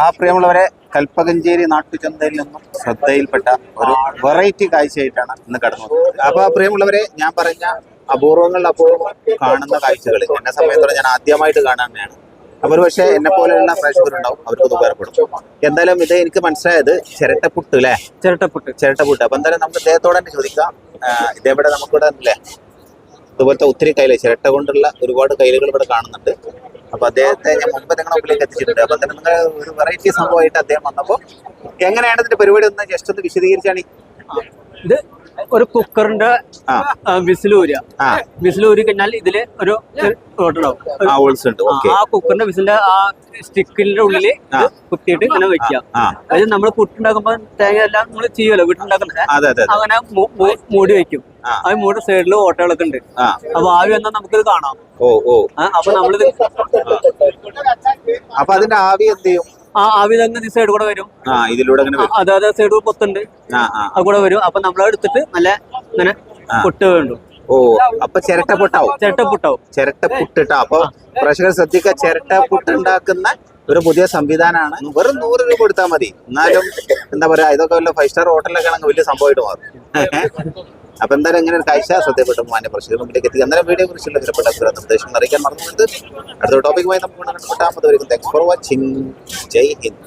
ആ പ്രിയമുള്ളവരെ കൽപ്പകഞ്ചേരി നാട്ടുചന്തയിൽ നിന്നും ശ്രദ്ധയിൽപ്പെട്ട ഒരു വെറൈറ്റി കാഴ്ചയായിട്ടാണ് ഇന്ന് കടന്നു അപ്പോൾ അപ്പൊ ആ പ്രിയമുള്ളവരെ ഞാൻ പറഞ്ഞ അപൂർവങ്ങളിൽ അപൂർവം കാണുന്ന കാഴ്ചകൾ എന്നെ സമയത്തോടെ ഞാൻ ആദ്യമായിട്ട് കാണാനാണ് അവർ പക്ഷേ എന്നെ പോലെയുള്ള പ്രേക്ഷകരുണ്ടാവും അവർക്ക് ഉപകാരപ്പെടും. എന്തായാലും ഇത് എനിക്ക് മനസ്സിലായത് ചിരട്ടപ്പുട്ട് അല്ലേ? ചിരട്ടപ്പുട്ട്. ചിരട്ടപ്പുട്ട്. അപ്പൊ എന്തായാലും നമുക്ക് ഇദ്ദേഹത്തോടെ തന്നെ ചോദിക്കാം. ഇതേപോലെ ഇതേവിടെ നമുക്കിവിടെ അല്ലേ? ഇതുപോലത്തെ ഒത്തിരി കൈല ചിരട്ട കൊണ്ടുള്ള ഒരുപാട് കൈലുകൾ ഇവിടെ കാണുന്നുണ്ട്. അപ്പൊ അദ്ദേഹത്തെ ഞാൻ മുമ്പ് നിങ്ങളുടെ മുമ്പിലേക്ക് എത്തിച്ചിട്ടുണ്ട്. അപ്പൊ തന്നെ നിങ്ങൾ ഒരു വെറൈറ്റി സംഭവമായിട്ട് അദ്ദേഹം വന്നപ്പോ എങ്ങനെയാണ് ഇതിന്റെ പരിപാടി ഒന്ന് ജസ്റ്റ് ഒന്ന് വിശദീകരിച്ചാണ്? ഇത് ഒരു കുക്കറിന്റെ വിസിലൂര വിസിലൂരി കഴിഞ്ഞാൽ ഇതിൽ ഒരു ആ ഹോൾസ് ഉണ്ട്. ഓക്കെ. ആ കുക്കറിന്റെ വിസിലിന്റെ ആ സ്റ്റിക്കിന്റെ ഉള്ളിൽ ഇത് കുത്തിയിട്ട് ഇങ്ങനെ വെക്കുക. അതായത് നമ്മൾ പുട്ടുണ്ടാക്കുമ്പോ തേങ്ങ എല്ലാം നമ്മൾ ചെയ്യുമല്ലോ അതെ അങ്ങനെ മൂടി വെക്കും. ആ. മൂടെ സൈഡിൽ ഓട്ടകളൊക്കെ ഉണ്ട്. അപ്പൊ ആവി വന്നാൽ നമുക്കിത് കാണാം. ഓ ഓ. അപ്പൊ നമ്മളിത് അപ്പൊ അതിന്റെ ആവി എന്ത് ചെയ്യും? ആ ആവി തന്നെ സൈഡ് കൂടെ വരും. ഇതിലൂടെ അതായത് സൈഡ് പൊത്തുണ്ട്. അത് കൂടെ വരും. അപ്പൊ നമ്മളെടുത്തിട്ട് നല്ല ഇങ്ങനെ. പൊട്ട് വേണ്ടു. ഓ അപ്പൊ ചിരട്ട പൊട്ടാവും. ചിരട്ട പൊട്ടാവും. ചിരട്ട പുട്ടിട്ടാ. അപ്പൊ പ്രേക്ഷകർ ശ്രദ്ധിക്കുക ചിരട്ട പുട്ടുണ്ടാക്കുന്ന ഒരു പുതിയ സംവിധാനമാണ്. വെറും നൂറ് രൂപ കൊടുത്താൽ മതി. എന്നാലും എന്താ പറയാ ഇതൊക്കെ വല്ല ഫൈവ് സ്റ്റാർ ഹോട്ടലിലൊക്കെ ആണെങ്കിൽ വലിയ സംഭവമായിട്ട് മാറും. അപ്പൊ എന്തായാലും ഇങ്ങനെ ഒരു കാഴ്ച ശ്രദ്ധയപ്പെട്ട മാന്യ പ്രശ്നം മുമ്പിലേക്ക് എത്തി. അന്നേരം വീഡിയോ കുറിച്ചുള്ള വിലപ്പെട്ട നിർദ്ദേശങ്ങൾ അറിയിക്കാൻ മറന്നുകൊണ്ട് അടുത്ത ടോപ്പിക്കുമായി നമുക്ക് കണ്ടുമുട്ടാമത് വരും ഫോർ വാച്ചിങ് ജയ് ഹിന്ദ്.